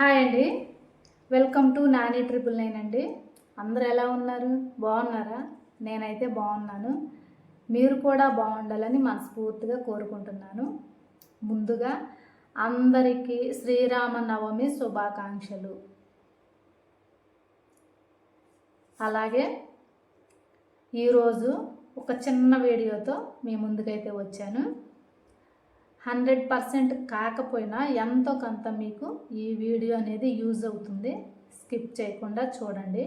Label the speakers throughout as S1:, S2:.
S1: Hi అండి. Welcome to Nani triple nine అండి. అందరు ఎలా ఉన్నారు? బాగున్నారా? నేనైతే బాగున్నాను. మీరు కూడా బాగుండాలని మనస్ఫూర్తిగా కోరుకుంటున్నాను. ముందుగా అందరికీ శ్రీరామనవమి శుభాకాంక్షలు. అలాగే ఈరోజు ఒక చిన్న వీడియోతో మీ ముందుకైతే వచ్చాను. హండ్రెడ్ పర్సెంట్ కాకపోయినా ఎంతో కొంత మీకు ఈ వీడియో అనేది యూజ్ అవుతుంది. స్కిప్ చేయకుండా చూడండి.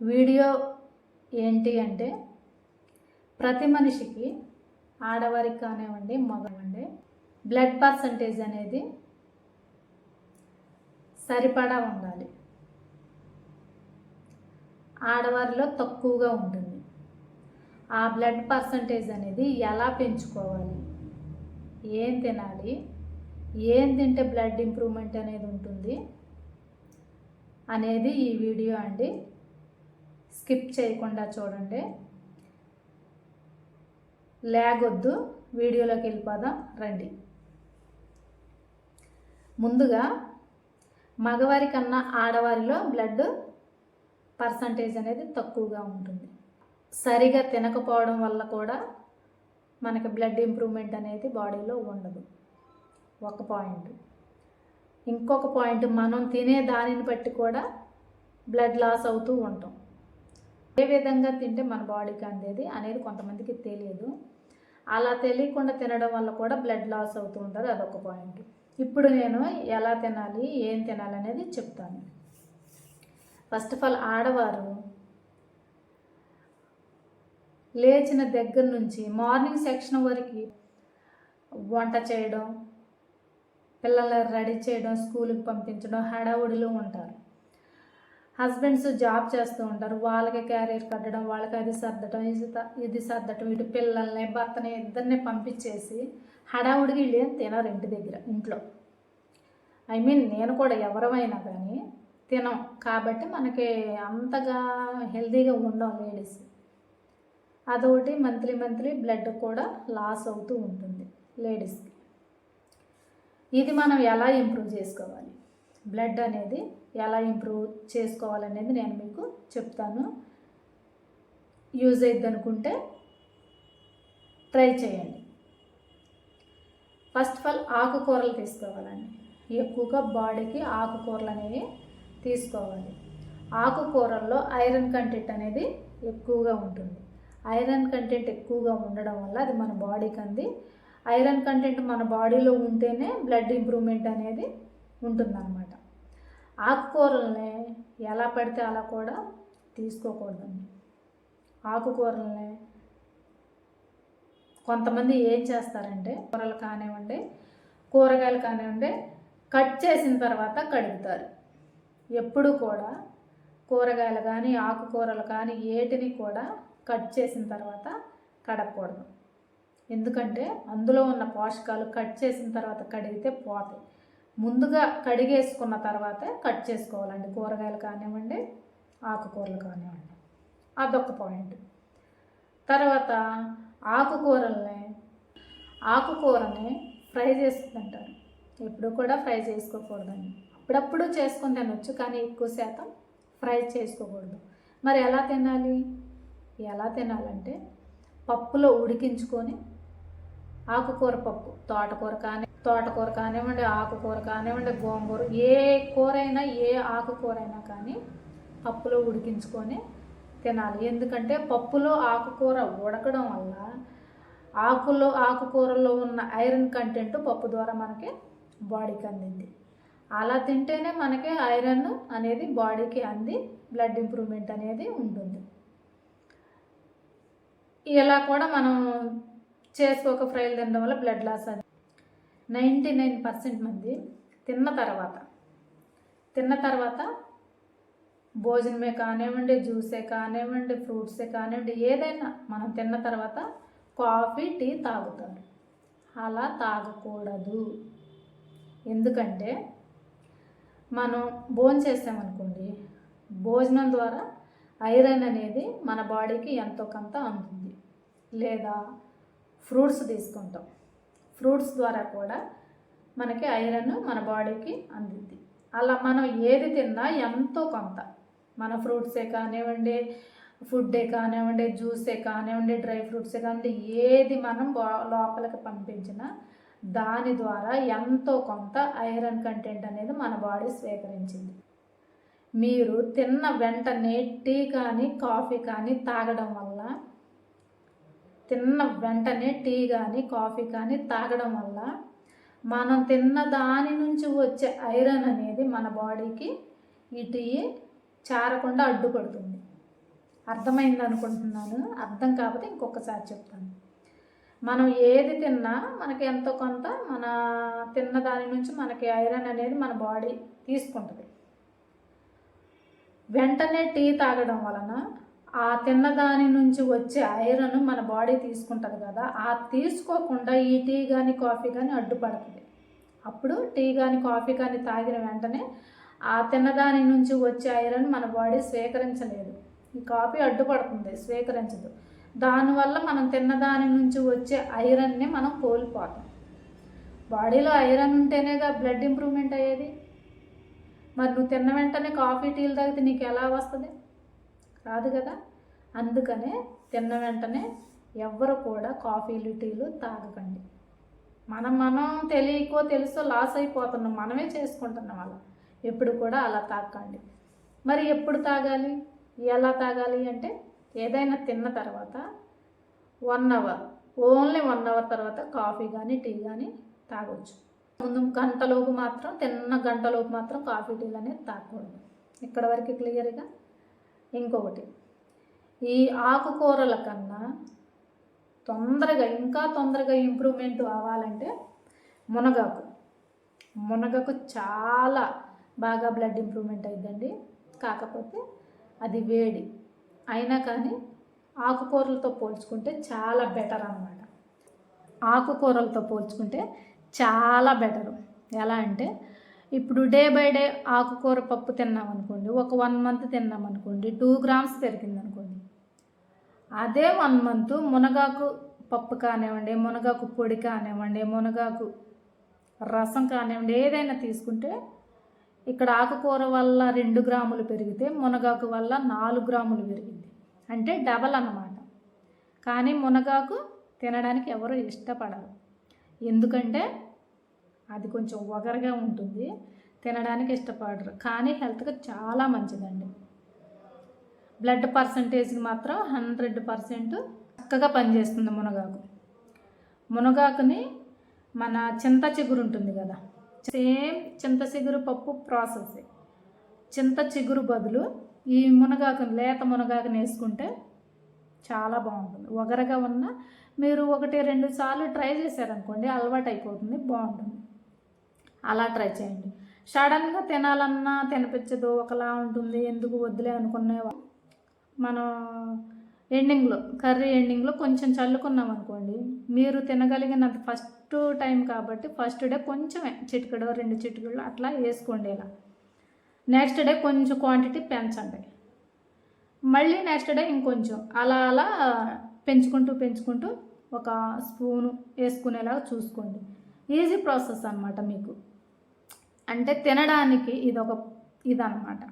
S1: వీడియో ఏంటి అంటే ప్రతి మనిషికి ఆడవారికి కానివ్వండి మగవండి బ్లడ్ పర్సంటేజ్ అనేది సరిపడా ఉండాలి. ఆడవారిలో తక్కువగా ఉంటుంది. ఆ బ్లడ్ పర్సంటేజ్ అనేది ఎలా పెంచుకోవాలి? ఏం తినాలి? ఏం తింటే బ్లడ్ ఇంప్రూవ్మెంట్ అనేది ఉంటుంది? అనేది ఈ వీడియో అండి. స్కిప్ చేయకుండా చూడండి. లేగొద్దు. వీడియోలోకి వెళ్ళిపోదాం. రండి. ముందుగా మగవారి కన్నా ఆడవారిలో బ్లడ్ పర్సంటేజ్ అనేది తక్కువగా ఉంటుంది. సరిగా తినకపోవడం వల్ల కూడా మనకి బ్లడ్ ఇంప్రూవ్మెంట్ అనేది బాడీలో ఉండదు. ఒక పాయింట్. ఇంకొక పాయింట్ మనం తినే దానిని బట్టి కూడా బ్లడ్ లాస్ అవుతూ ఉంటాం. ఏ విధంగా తింటే మన బాడీకి అందేది అనేది కొంతమందికి తెలియదు. అలా తెలియకుండా తినడం వల్ల కూడా బ్లడ్ లాస్ అవుతూ ఉంటుంది అదొక పాయింట్. ఇప్పుడు నేను ఎలా తినాలి ఏం తినాలి అనేది చెప్తాను. ఫస్ట్ ఆఫ్ ఆల్ ఆడవారు లేచిన దగ్గర నుంచి మార్నింగ్ సెక్షన్ వరకు వంట చేయడం పిల్లలు రెడీ చేయడం స్కూల్కి పంపించడం హడావుడిలో ఉంటారు. హస్బెండ్స్ జాబ్ చేస్తూ ఉంటారు. వాళ్ళకి క్యారియర్ కట్టడం వాళ్ళకి అది సర్దటం ఇది ఇది సర్దటం ఇటు పిల్లల్ని భర్తని ఇద్దరిని పంపించేసి హడావుడికి వీళ్ళు ఏం తినరు ఇంటి దగ్గర ఇంట్లో. ఐ మీన్ నేను కూడా ఎవరమైనా కానీ తినం. కాబట్టి మనకి అంతగా హెల్తీగా ఉండం లేడీస్. అదొకటి మంత్లీ మంత్లీ బ్లడ్ కూడా లాస్ అవుతూ ఉంటుంది లేడీస్కి. ఇది మనం ఎలా ఇంప్రూవ్ చేసుకోవాలి? బ్లడ్ అనేది ఎలా ఇంప్రూవ్ చేసుకోవాలనేది నేను మీకు చెప్తాను. యూజ్ అయ్యిద్ది అనుకుంటే ట్రై చేయండి. ఫస్ట్ ఆఫ్ ఆల్ ఆకుకూరలు తీసుకోవాలండి. ఎక్కువగా బాడీకి ఆకుకూరలు అనేవి తీసుకోవాలి. ఆకుకూరల్లో ఐరన్ కంటెంట్ అనేది ఎక్కువగా ఉంటుంది. ఐరన్ కంటెంట్ ఎక్కువగా ఉండడం వల్ల అది మన బాడీకి అంది. ఐరన్ కంటెంట్ మన బాడీలో ఉంటేనే బ్లడ్ ఇంప్రూవ్మెంట్ అనేది ఉంటుందన్నమాట. ఆకుకూరల్ని ఎలా పడితే అలా కూడా తీసుకోకూడదండి. ఆకుకూరల్ని కొంతమంది ఏం చేస్తారంటే కూరలు కానివ్వండి కూరగాయలు కానివ్వండి కట్ చేసిన తర్వాత కడుగుతారు. ఎప్పుడు కూడా కూరగాయలు కానీ ఆకుకూరలు కానీ ఏటిని కూడా కట్ చేసిన తర్వాత కడగకూడదు. ఎందుకంటే అందులో ఉన్న పోషకాలు కట్ చేసిన తర్వాత కడిగితే పోతాయి. ముందుగా కడిగేసుకున్న తర్వాతే కట్ చేసుకోవాలండి. కూరగాయలు కానివ్వండి ఆకుకూరలు కానివ్వండి. అదొక పాయింట్. తర్వాత ఆకుకూరల్ని ఆకుకూరని ఫ్రై చేసుకుంటారు ఎప్పుడు కూడా ఫ్రై చేసుకోకూడదండి. అప్పుడప్పుడు చేసుకుని తినొచ్చు కానీ ఎక్కువ శాతం ఫ్రై చేసుకోకూడదు. మరి ఎలా తినాలి? ఎలా తినాలంటే పప్పులో ఉడికించుకొని ఆకుకూర పప్పు తోటకూర కానీ తోటకూర కానివ్వండి ఆకుకూర కానివ్వండి గోంగూర ఏ కూర అయినా ఏ ఆకుకూర అయినా కానీ పప్పులో ఉడికించుకొని తినాలి. ఎందుకంటే పప్పులో ఆకుకూర ఉడకడం వల్ల ఆకులో ఆకుకూరలో ఉన్న ఐరన్ కంటెంట్ పప్పు ద్వారా మనకి బాడీకి అందింది. అలా తింటేనే మనకి ఐరన్ అనేది బాడీకి అంది బ్లడ్ ఇంప్రూవ్మెంట్ అనేది ఉంటుంది. ఇలా కూడా మనం చేసుకోక ఫ్రైలు తినడం వల్ల బ్లడ్ లాస్ అది నైంటీ నైన్ పర్సెంట్ మంది తిన్న తర్వాత తిన్న తర్వాత భోజనమే కానివ్వండి జ్యూసే కానివ్వండి ఫ్రూట్సే కానివ్వండి ఏదైనా మనం తిన్న తర్వాత కాఫీ టీ తాగుతారు. అలా తాగకూడదు. ఎందుకంటే మనం భోజనం చేసామనుకోండి భోజనం ద్వారా ఐరన్ అనేది మన బాడీకి ఎంతో కొంత అందుతుంది లేదా ఫ్రూట్స్ తీసుకుంటాం. ఫ్రూట్స్ ద్వారా కూడా మనకి ఐరన్ మన బాడీకి అందిద్ది. అలా మనం ఏది తిన్నా ఎంతో కొంత. మన ఫ్రూట్సే కానివ్వండి ఫుడ్డే కానివ్వండి జ్యూసే కానివ్వండి డ్రై ఫ్రూట్సే కానివ్వండి ఏది మనం లోపలికి పంపించినా దాని ద్వారా ఎంతో కొంత ఐరన్ కంటెంట్ అనేది మన బాడీ స్వీకరించింది. మీరు తిన్న వెంటనే టీ కానీ కాఫీ కానీ తాగడం వల్ల తిన్న వెంటనే టీ కానీ కాఫీ కానీ తాగడం వల్ల మనం తిన్న దాని నుంచి వచ్చే ఐరన్ అనేది మన బాడీకి ఈ టీ చారకుండా అడ్డుపడుతుంది. అర్థమైంది అనుకుంటున్నాను? అర్థం కాకపోతే ఇంకొకసారి చెప్తాను. మనం ఏది తిన్నా మనకి ఎంతో కొంత మన తిన్న దాని నుంచి మనకి ఐరన్ అనేది మన బాడీ తీసుకుంటుంది. వెంటనే టీ తాగడం వలన ఆ తిన్నదాని నుంచి వచ్చే ఐరన్ మన బాడీ తీసుకుంటుంది కదా ఆ తీసుకోకుండా ఈ టీ కానీ కాఫీ కానీ అడ్డుపడుతుంది. అప్పుడు టీ కానీ కాఫీ కానీ తాగిన వెంటనే ఆ తిన్నదాని నుంచి వచ్చే ఐరన్ మన బాడీ స్వీకరించలేదు. ఈ కాఫీ అడ్డుపడుతుంది స్వీకరించదు. దానివల్ల మనం తిన్నదాని నుంచి వచ్చే ఐరన్ని మనం కోల్పోతాం. బాడీలో ఐరన్ ఉంటేనేగా బ్లడ్ ఇంప్రూవ్మెంట్ అయ్యేది? మరి నువ్వు తిన్న వెంటనే కాఫీ టీలు తాగితే నీకు ఎలా వస్తుంది? రాదు కదా. అందుకనే తిన్న వెంటనే ఎవ్వరు కూడా కాఫీలు టీలు తాగకండి. మనం మనం తెలియకో తెలుసో లాస్ అయిపోతున్నాం. మనమే చేసుకుంటున్నాం అలా. ఎప్పుడు కూడా అలా తాగకండి. మరి ఎప్పుడు తాగాలి? ఎలా తాగాలి అంటే ఏదైనా తిన్న తర్వాత one hour only one hour తర్వాత కాఫీ కానీ టీ కానీ తాగొచ్చు. ముందు గంటలోపు మాత్రం తిన్న గంటలోపు మాత్రం కాఫీ టీలు అనేది తాగకూడదు. ఇక్కడ వరకు క్లియర్గా ఇంకొకటి ఈ ఆకుకూరల కన్నా తొందరగా ఇంకా తొందరగా ఇంప్రూవ్మెంట్ అవ్వాలంటే మునగాకు. మునగకు చాలా బాగా బ్లడ్ ఇంప్రూవ్మెంట్ అయిందండి కాకపోతే అది వేడి. అయినా కానీ ఆకుకూరలతో పోల్చుకుంటే చాలా బెటర్ అన్నమాట. ఆకుకూరలతో పోల్చుకుంటే చాలా బెటరు. ఎలా అంటే ఇప్పుడు డే బై డే ఆకుకూర పప్పు తిన్నాం అనుకోండి ఒక వన్ మంత్ తిన్నాం అనుకోండి టూ గ్రామ్స్ పెరిగింది అనుకోండి అదే వన్ మంత్ మునగాకు పప్పు కానివ్వండి మునగాకు పొడి కానివ్వండి మునగాకు రసం కానివ్వండి ఏదైనా తీసుకుంటే ఇక్కడ ఆకుకూర వల్ల రెండు గ్రాములు పెరిగితే మునగాకు వల్ల నాలుగు గ్రాములు పెరిగింది. అంటే డబల్ అన్నమాట. కానీ మునగాకు తినడానికి ఎవరు ఇష్టపడరు. ఎందుకంటే అది కొంచెం ఒగరగా ఉంటుంది. తినడానికి ఇష్టపడరు. కానీ హెల్త్కి చాలా మంచిదండి. బ్లడ్ పర్సంటేజ్కి మాత్రం హండ్రెడ్ పర్సెంట్ చక్కగా పనిచేస్తుంది మునగాకు. మునగాకుని మన చింత చిగురు ఉంటుంది కదా. సేమ్ చింత చిగురు పప్పు ప్రాసెస్ చింత చిగురు బదులు ఈ మునగాకుని లేత మునగాకుని వేసుకుంటే చాలా బాగుంటుంది. ఒగరగా ఉన్న మీరు ఒకటి రెండు సార్లు ట్రై చేశారనుకోండి అలవాటు అయిపోతుంది బాగుంటుంది. అలా ట్రై చేయండి. సడన్గా తినాలన్నా తినిపించదు ఒకలా ఉంటుంది ఎందుకు వద్దులే అనుకునే మనం ఎండింగ్లో కర్రీ ఎండింగ్లో కొంచెం చల్లుకున్నాం అనుకోండి మీరు తినగలిగినంత ఫస్ట్ టైం కాబట్టి ఫస్ట్ డే కొంచెమే చిటికడో రెండు చిటికెళ్ళు అట్లా వేసుకోండి ఇలా. నెక్స్ట్ డే కొంచెం క్వాంటిటీ పెంచండి. మళ్ళీ నెక్స్ట్ డే ఇంకొంచెం అలా అలా పెంచుకుంటూ పెంచుకుంటూ ఒక స్పూను వేసుకునేలాగా చూసుకోండి. ఈజీ ప్రాసెస్ అనమాట మీకు. అంటే తినడానికి ఇది ఒక ఇదన్నమాట.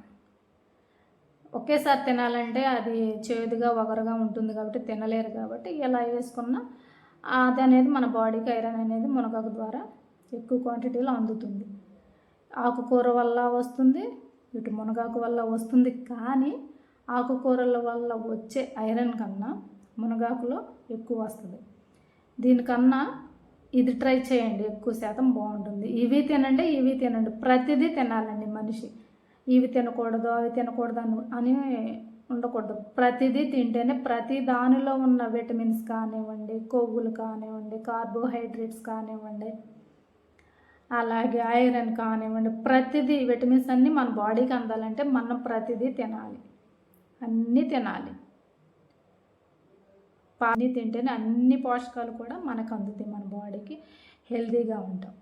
S1: ఒకేసారి తినాలంటే అది చేదుగా వగరుగా ఉంటుంది కాబట్టి తినలేరు కాబట్టి ఎలా వేసుకున్నా అది అనేది మన బాడీకి ఐరన్ అనేది మునగాకు ద్వారా ఎక్కువ క్వాంటిటీలో అందుతుంది. ఆకుకూర వల్ల వస్తుంది ఇటు మునగాకు వల్ల వస్తుంది. కానీ ఆకుకూరల వల్ల వచ్చే ఐరన్ కన్నా మునగాకులో ఎక్కువ వస్తుంది. దీనికన్నా ఇది ట్రై చేయండి ఎక్కువ శాతం బాగుంటుంది. ఇవి తినండి ఇవి తినండి. ప్రతిదీ తినాలండి మనిషి. ఇవి తినకూడదు అవి తినకూడదు అని అని ఉండకూడదు. ప్రతిదీ తింటేనే ప్రతి దానిలో ఉన్న విటమిన్స్ కానివ్వండి కొవ్వులు కానివ్వండి కార్బోహైడ్రేట్స్ కానివ్వండి అలాగే ఐరన్ కానివ్వండి ప్రతిదీ విటమిన్స్ అన్నీ మన బాడీకి అందాలంటే మనం ప్రతిదీ తినాలి. అన్నీ తినాలి. పానీ తింటేనే అన్ని పోషకాలు కూడా మనకు అందుతాయి మన బాడీకి హెల్తీగా ఉంటాం.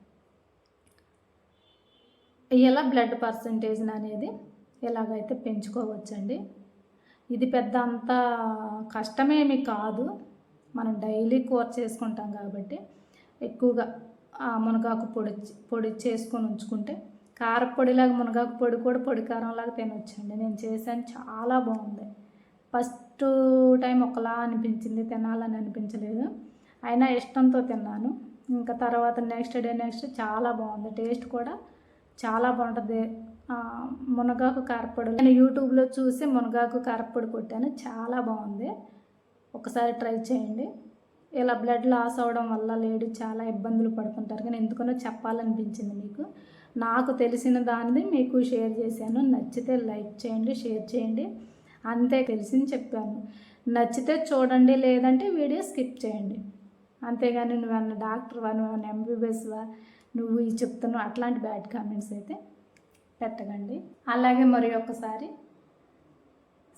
S1: ఇలా బ్లడ్ పర్సంటేజ్ అనేది ఎలాగైతే పెంచుకోవచ్చండి? ఇది పెద్ద అంత కష్టమేమి కాదు. మనం డైలీ కూర చేసుకుంటాం కాబట్టి ఎక్కువగా మునగాకు పొడి పొడి చేసుకొని ఉంచుకుంటే కారపొడిలాగా మునగాకు పొడి కూడా పొడి కారంలాగా తినొచ్చండి. నేను చేశాను చాలా బాగుంది. ఫస్ట్ టైం ఒకలా అనిపించింది తినాలని అనిపించలేదు. అయినా ఇష్టంతో తిన్నాను. ఇంకా తర్వాత నెక్స్ట్ డే నెక్స్ట్ చాలా బాగుంది. టేస్ట్ కూడా చాలా బాగుంటుంది. మునగాకు కారపొడి. నేను యూట్యూబ్లో చూసి మునగాకు కారపొడి కొట్టాను. చాలా బాగుంది. ఒకసారి ట్రై చేయండి. ఇలా బ్లడ్ లాస్ అవడం వల్ల లేడీ చాలా ఇబ్బందులు పడుతుంటారు కానీ ఎందుకనో చెప్పాలనిపించింది మీకు. నాకు తెలిసిన దానిది మీకు షేర్ చేశాను. నచ్చితే లైక్ చేయండి షేర్ చేయండి. అంతే తెలిసింది చెప్పాను. నచ్చితే చూడండి లేదంటే వీడియో స్కిప్ చేయండి. అంతేగాని నువ్వు డాక్టర్ నువ్వన్న ఎంబీబీఎస్వా ఎంబీబీఎస్ నువ్వు ఇది చెప్తున్నావు అట్లాంటి బ్యాడ్ కామెంట్స్ అయితే పెట్టకండి. అలాగే మరి ఒకసారి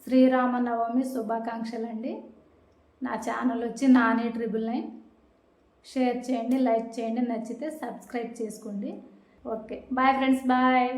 S1: శ్రీరామనవమి శుభాకాంక్షలు అండి నా ఛానల్ వచ్చి నాని ట్రిపుల్ నైన్. షేర్ చేయండి లైక్ చేయండి నచ్చితే సబ్స్క్రైబ్ చేసుకోండి. Okay bye friends bye.